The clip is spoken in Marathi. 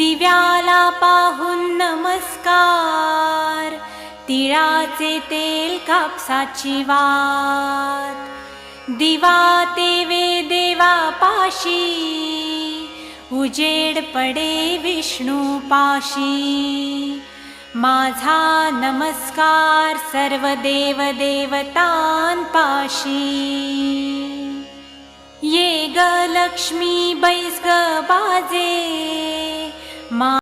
दिव्याला पाहून नमस्कार. तिळाचे तेल कापसाची वात. दिवा तेवे देवा पाशी उजेड पडे विष्णू पाशी माझा नमस्कार सर्व देव देवतांपाशी. ये ग लक्ष्मी बैस ग बाजे.